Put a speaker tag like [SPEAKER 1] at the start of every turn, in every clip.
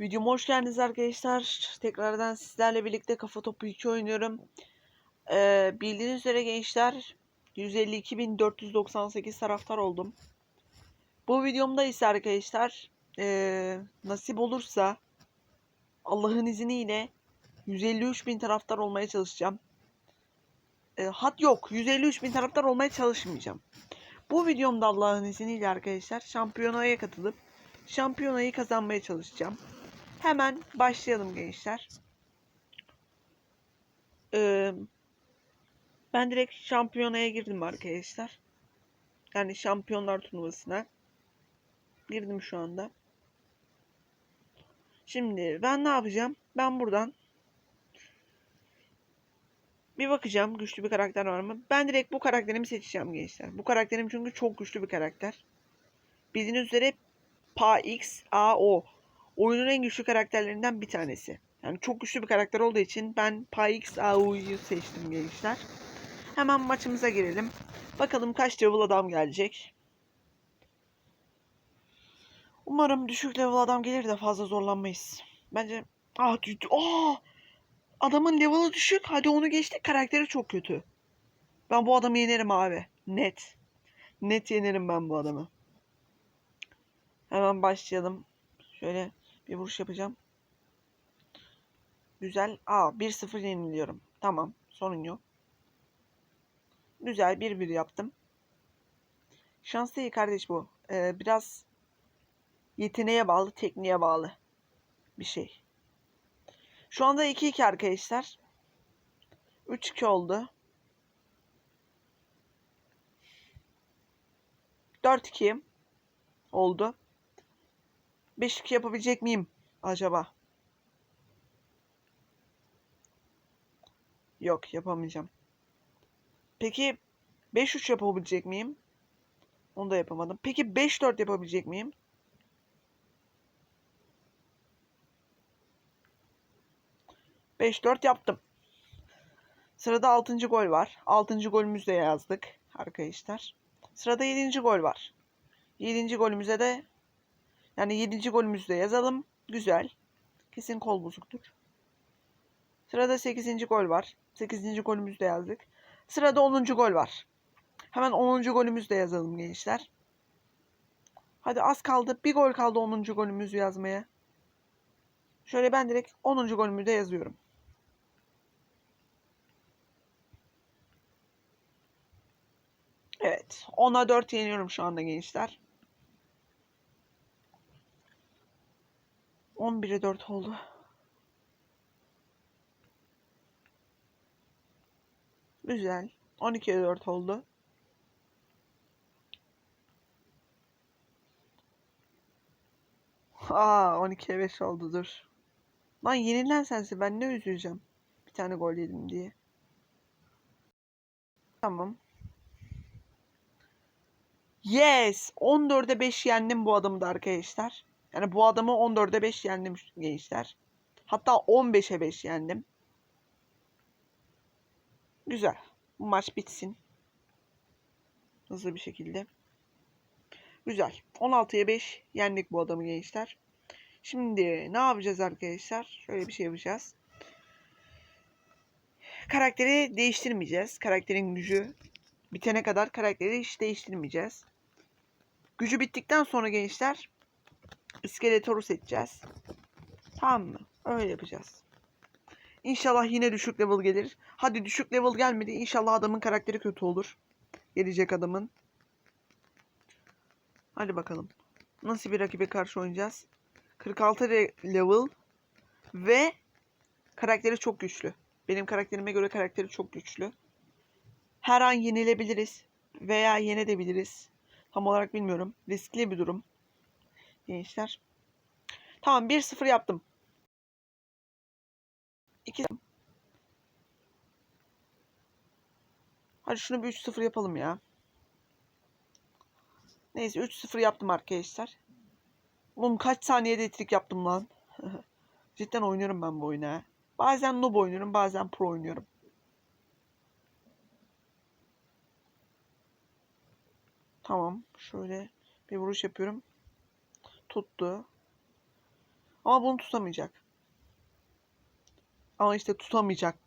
[SPEAKER 1] Videoma hoş geldiniz arkadaşlar. Tekrardan sizlerle birlikte Kafa Topu 2 oynuyorum. Ee, bildiğiniz üzere gençler 152.498 taraftar oldum. Bu videomda ise arkadaşlar ee, nasip olursa Allah'ın izniyle 153.000 taraftar olmaya çalışacağım. Ee, hat yok 153.000 taraftar olmaya çalışmayacağım. Bu videomda Allah'ın izniyle arkadaşlar şampiyonaya katılıp şampiyonayı kazanmaya çalışacağım. Hemen başlayalım gençler. Ee, ben direkt şampiyonaya girdim arkadaşlar. Yani şampiyonlar turnuvasına. Girdim şu anda. Şimdi ben ne yapacağım? Ben buradan bir bakacağım güçlü bir karakter var mı? Ben direkt bu karakterimi seçeceğim gençler. Bu karakterim çünkü çok güçlü bir karakter. Bildiğiniz üzere Pa X A O oyunun en güçlü karakterlerinden bir tanesi. Yani çok güçlü bir karakter olduğu için ben Pyx AU'yu seçtim gençler. Hemen maçımıza girelim. Bakalım kaç level adam gelecek. Umarım düşük level adam gelir de fazla zorlanmayız. Bence... Ah. Aa! Adamın level'ı düşük. Hadi onu geçtik. Karakteri çok kötü. Ben bu adamı yenerim abi. Net. Net yenerim ben bu adamı. Hemen başlayalım. Şöyle bir vuruş yapacağım. Güzel. Aa 1-0 yeniliyorum. Tamam. Sorun yok. Güzel 1-1 yaptım. Şans değil kardeş bu. Ee, biraz yeteneğe bağlı, tekniğe bağlı bir şey. Şu anda 2-2 arkadaşlar. 3-2 oldu. 4-2 oldu. 5-2 yapabilecek miyim acaba? Yok yapamayacağım. Peki 5-3 yapabilecek miyim? Onu da yapamadım. Peki 5-4 yapabilecek miyim? Beş dört yaptım. Sırada 6. gol var. 6. golümüzü de yazdık arkadaşlar. Sırada 7. gol var. 7. golümüze de yani 7. golümüzü de yazalım. Güzel. Kesin kol bozuktur. Sırada 8. gol var. 8. golümüzü de yazdık. Sırada 10. gol var. Hemen 10. golümüzü de yazalım gençler. Hadi az kaldı. Bir gol kaldı 10. golümüzü yazmaya. Şöyle ben direkt 10. golümü de yazıyorum. Evet. 10'a 4 yeniyorum şu anda gençler. 11'e 4 oldu. Güzel. 12'ye 4 oldu. Aa 12'ye 5 oldu dur. Lan yenilen sensin ben ne üzüleceğim. Bir tane gol yedim diye. Tamam. Yes! 14'e 5 yendim bu adamı da arkadaşlar. Yani bu adamı 14'e 5 yendim gençler. Hatta 15'e 5 yendim. Güzel. Bu maç bitsin. Hızlı bir şekilde. Güzel. 16'ya 5 yendik bu adamı gençler. Şimdi ne yapacağız arkadaşlar? Şöyle bir şey yapacağız. Karakteri değiştirmeyeceğiz. Karakterin gücü bitene kadar karakteri hiç değiştirmeyeceğiz. Gücü bittikten sonra gençler İskeletoru seçeceğiz. Tamam mı? Öyle yapacağız. İnşallah yine düşük level gelir. Hadi düşük level gelmedi. İnşallah adamın karakteri kötü olur. Gelecek adamın. Hadi bakalım. Nasıl bir rakibe karşı oynayacağız? 46 level ve karakteri çok güçlü. Benim karakterime göre karakteri çok güçlü. Her an yenilebiliriz veya yenebiliriz. Tam olarak bilmiyorum. Riskli bir durum gençler. Tamam 1-0 yaptım. 2 Hadi şunu bir 3-0 yapalım ya. Neyse 3-0 yaptım arkadaşlar. Oğlum kaç saniyede etrik yaptım lan. Cidden oynuyorum ben bu oyunu Bazen noob oynuyorum bazen pro oynuyorum. Tamam şöyle bir vuruş yapıyorum tuttu. Ama bunu tutamayacak. Ama işte tutamayacak.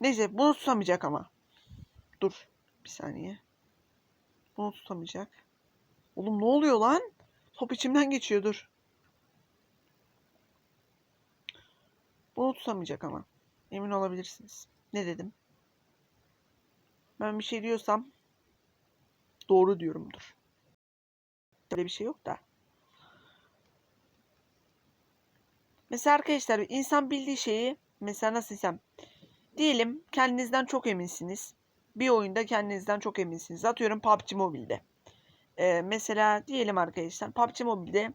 [SPEAKER 1] Neyse bunu tutamayacak ama. Dur. Bir saniye. Bunu tutamayacak. Oğlum ne oluyor lan? Top içimden geçiyor dur. Bunu tutamayacak ama. Emin olabilirsiniz. Ne dedim? Ben bir şey diyorsam doğru diyorumdur. Böyle bir şey yok da. Mesela arkadaşlar insan bildiği şeyi mesela nasıl desem diyelim kendinizden çok eminsiniz. Bir oyunda kendinizden çok eminsiniz. Atıyorum PUBG Mobile'de. Ee, mesela diyelim arkadaşlar PUBG Mobile'de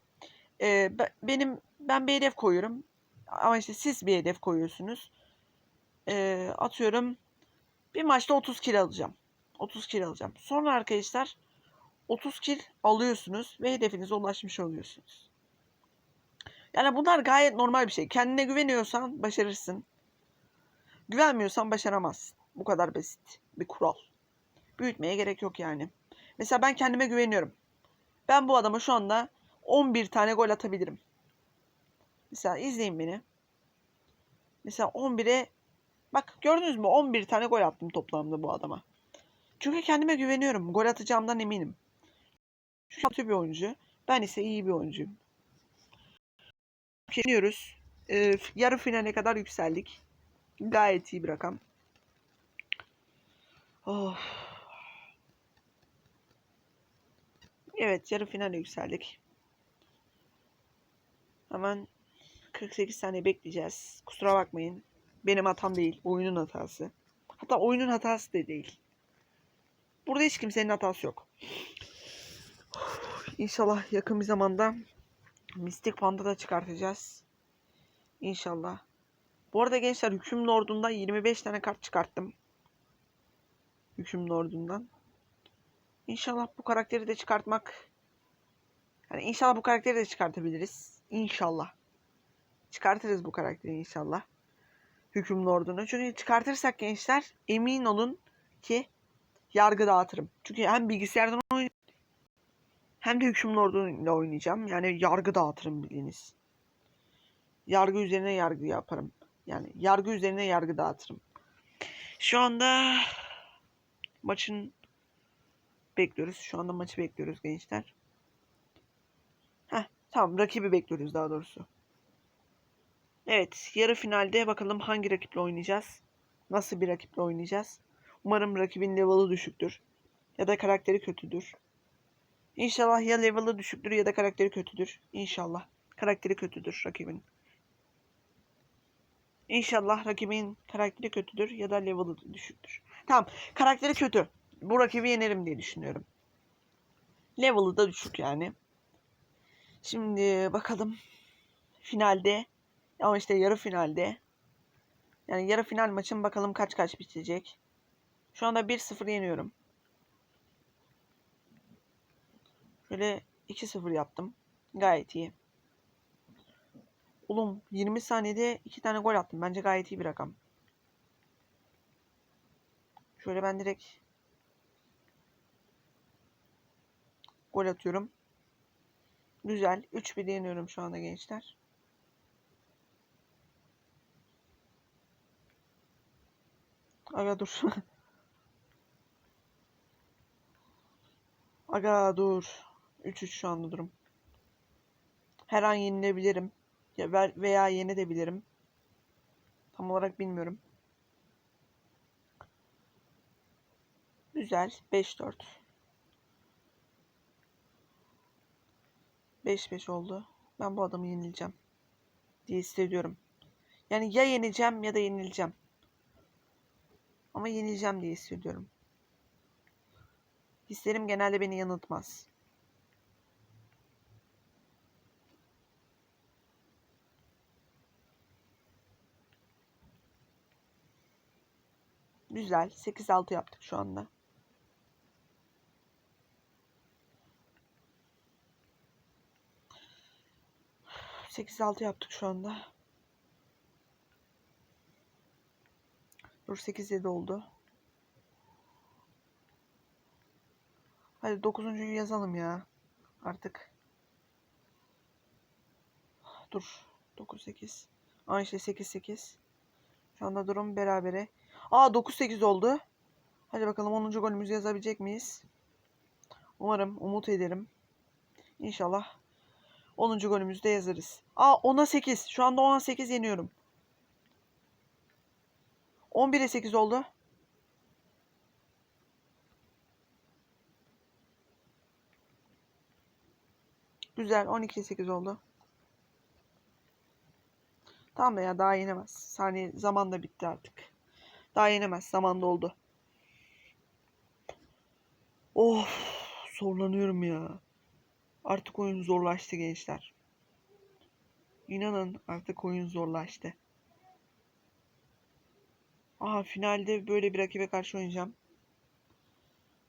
[SPEAKER 1] e, be- benim ben bir hedef koyuyorum. Ama işte siz bir hedef koyuyorsunuz. Ee, atıyorum bir maçta 30 kill alacağım. 30 kill alacağım. Sonra arkadaşlar 30 kill alıyorsunuz ve hedefinize ulaşmış oluyorsunuz. Yani bunlar gayet normal bir şey. Kendine güveniyorsan başarırsın. Güvenmiyorsan başaramazsın. Bu kadar basit bir kural. Büyütmeye gerek yok yani. Mesela ben kendime güveniyorum. Ben bu adama şu anda 11 tane gol atabilirim. Mesela izleyin beni. Mesela 11'e bak gördünüz mü 11 tane gol attım toplamda bu adama. Çünkü kendime güveniyorum. Gol atacağımdan eminim. Çünkü kötü bir oyuncu. Ben ise iyi bir oyuncuyum. Güveniyoruz. Ee, yarı finale kadar yükseldik. Gayet iyi bir rakam. Oh. Evet yarı finale yükseldik. Hemen 48 saniye bekleyeceğiz. Kusura bakmayın. Benim hatam değil. Oyunun hatası. Hatta oyunun hatası da değil. Burada hiç kimsenin hatası yok. İnşallah yakın bir zamanda Mistik Panda da çıkartacağız. İnşallah. Bu arada gençler Hüküm Lord'undan 25 tane kart çıkarttım. Hüküm Lord'undan. İnşallah bu karakteri de çıkartmak yani inşallah bu karakteri de çıkartabiliriz. İnşallah. Çıkartırız bu karakteri inşallah. Hüküm Lord'unu. Çünkü çıkartırsak gençler emin olun ki yargı dağıtırım. Çünkü hem bilgisayardan oyn hem de hüküm Lord'uyla oynayacağım. Yani yargı dağıtırım bildiğiniz. Yargı üzerine yargı yaparım. Yani yargı üzerine yargı dağıtırım. Şu anda maçın bekliyoruz. Şu anda maçı bekliyoruz gençler. Heh, tamam rakibi bekliyoruz daha doğrusu. Evet yarı finalde bakalım hangi rakiple oynayacağız. Nasıl bir rakiple oynayacağız. Umarım rakibin level'ı düşüktür. Ya da karakteri kötüdür. İnşallah ya level'ı düşüktür ya da karakteri kötüdür. İnşallah. Karakteri kötüdür rakibin. İnşallah rakibin karakteri kötüdür ya da level'ı düşüktür. Tamam. Karakteri kötü. Bu rakibi yenerim diye düşünüyorum. Level'ı da düşük yani. Şimdi bakalım. Finalde ama işte yarı finalde. Yani yarı final maçın bakalım kaç kaç bitecek. Şu anda 1-0 yeniyorum. Şöyle 2-0 yaptım. Gayet iyi. Oğlum 20 saniyede 2 tane gol attım. Bence gayet iyi bir rakam. Şöyle ben direkt gol atıyorum. Güzel. 3-1 yeniyorum şu anda gençler. Aga dur. Aga dur. 3-3 şu anda durum. Her an yenilebilirim. Ya veya yenebilirim. Tam olarak bilmiyorum. Güzel. 5-4. 5-5 oldu. Ben bu adamı yenileceğim. Diye hissediyorum. Yani ya yeneceğim ya da yenileceğim. Ama yenileceğim diye hissediyorum. Hislerim genelde beni yanıltmaz. Güzel. 8-6 yaptık şu anda. Sekiz altı yaptık şu anda. Dur 8 7 oldu. Hadi 9.'yu yazalım ya. Artık. dur. 9-8. Aa işte 8-8. Şu anda durum berabere. Aa 9-8 oldu. Hadi bakalım 10. golümüzü yazabilecek miyiz? Umarım, umut ederim. İnşallah 10. golümüzü de yazarız. Aa 10'a 8. Şu anda 10'a 8 yeniyorum. 11'e 8 oldu. Güzel. 12'ye 8 oldu. Tamam ya daha yenemez. Saniye zaman da bitti artık. Daha yenemez. Zaman doldu. Of zorlanıyorum ya. Artık oyun zorlaştı gençler. İnanın artık oyun zorlaştı. Aha finalde böyle bir rakibe karşı oynayacağım.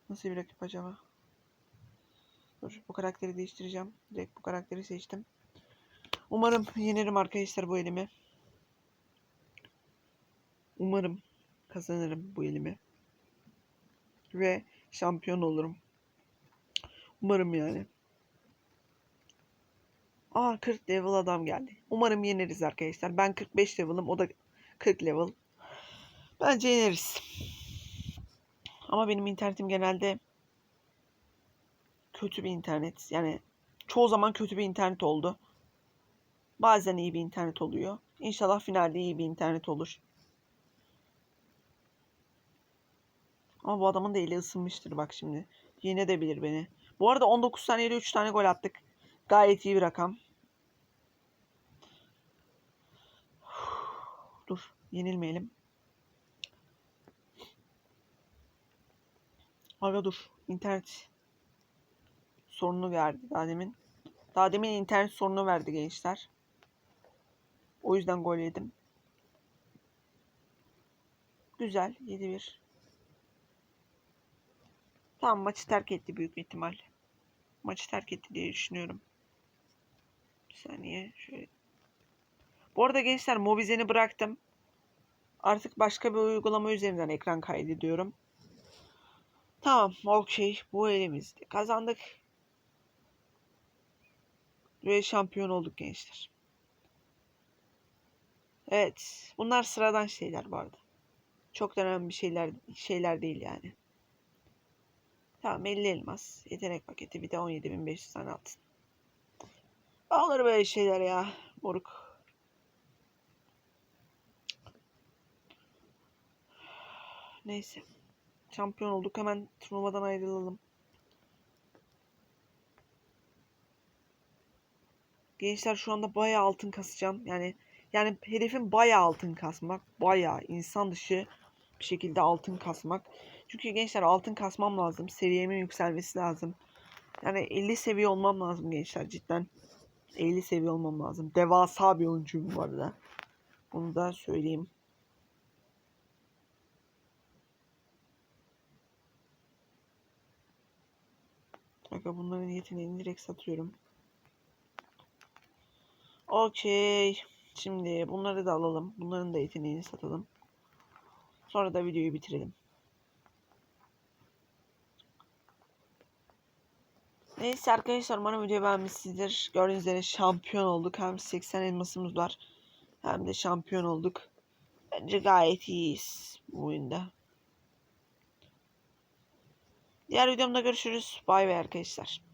[SPEAKER 1] Nasıl bir rakip acaba? Dur bu karakteri değiştireceğim. Direkt bu karakteri seçtim. Umarım yenerim arkadaşlar bu elimi. Umarım kazanırım bu elimi. Ve şampiyon olurum. Umarım yani. Aa 40 level adam geldi. Umarım yeneriz arkadaşlar. Ben 45 level'ım. O da 40 level. Bence yeneriz. Ama benim internetim genelde kötü bir internet. Yani çoğu zaman kötü bir internet oldu. Bazen iyi bir internet oluyor. İnşallah finalde iyi bir internet olur. Ama bu adamın da eli ısınmıştır bak şimdi. Yenebilir beni. Bu arada 19 saniyede 3 tane gol attık. Gayet iyi bir rakam. Dur, yenilmeyelim. Aga dur, internet sorunu verdi daha demin. Daha demin internet sorunu verdi gençler. O yüzden gol yedim. Güzel, 7-1. Tamam maçı terk etti büyük ihtimal. Maçı terk etti diye düşünüyorum. Bir saniye şöyle. Bu arada gençler Mobizen'i bıraktım. Artık başka bir uygulama üzerinden ekran kaydediyorum. Tamam okey bu elimizde. Kazandık. Ve şampiyon olduk gençler. Evet. Bunlar sıradan şeyler arada. Çok da önemli şeyler, şeyler değil yani. Tamam 50 elmas. Yetenek paketi bir de 17.500 tane altın. Olur böyle şeyler ya. Moruk. Neyse. Şampiyon olduk. Hemen turnuvadan ayrılalım. Gençler şu anda bayağı altın kasacağım. Yani yani hedefim bayağı altın kasmak. Bayağı insan dışı bir şekilde altın kasmak. Çünkü gençler altın kasmam lazım. Seviyemin yükselmesi lazım. Yani 50 seviye olmam lazım gençler cidden. 50 seviye olmam lazım. Devasa bir oyuncuyum bu arada. Bunu da söyleyeyim. Aga bunların yeteneğini direkt satıyorum. Okey. Şimdi bunları da alalım. Bunların da yeteneğini satalım. Sonra da videoyu bitirelim. Neyse arkadaşlar umarım videoyu beğenmişsinizdir. Gördüğünüz üzere şampiyon olduk. Hem 80 elmasımız var. Hem de şampiyon olduk. Bence gayet iyiyiz bu oyunda. Diğer videomda görüşürüz. Bay bay arkadaşlar.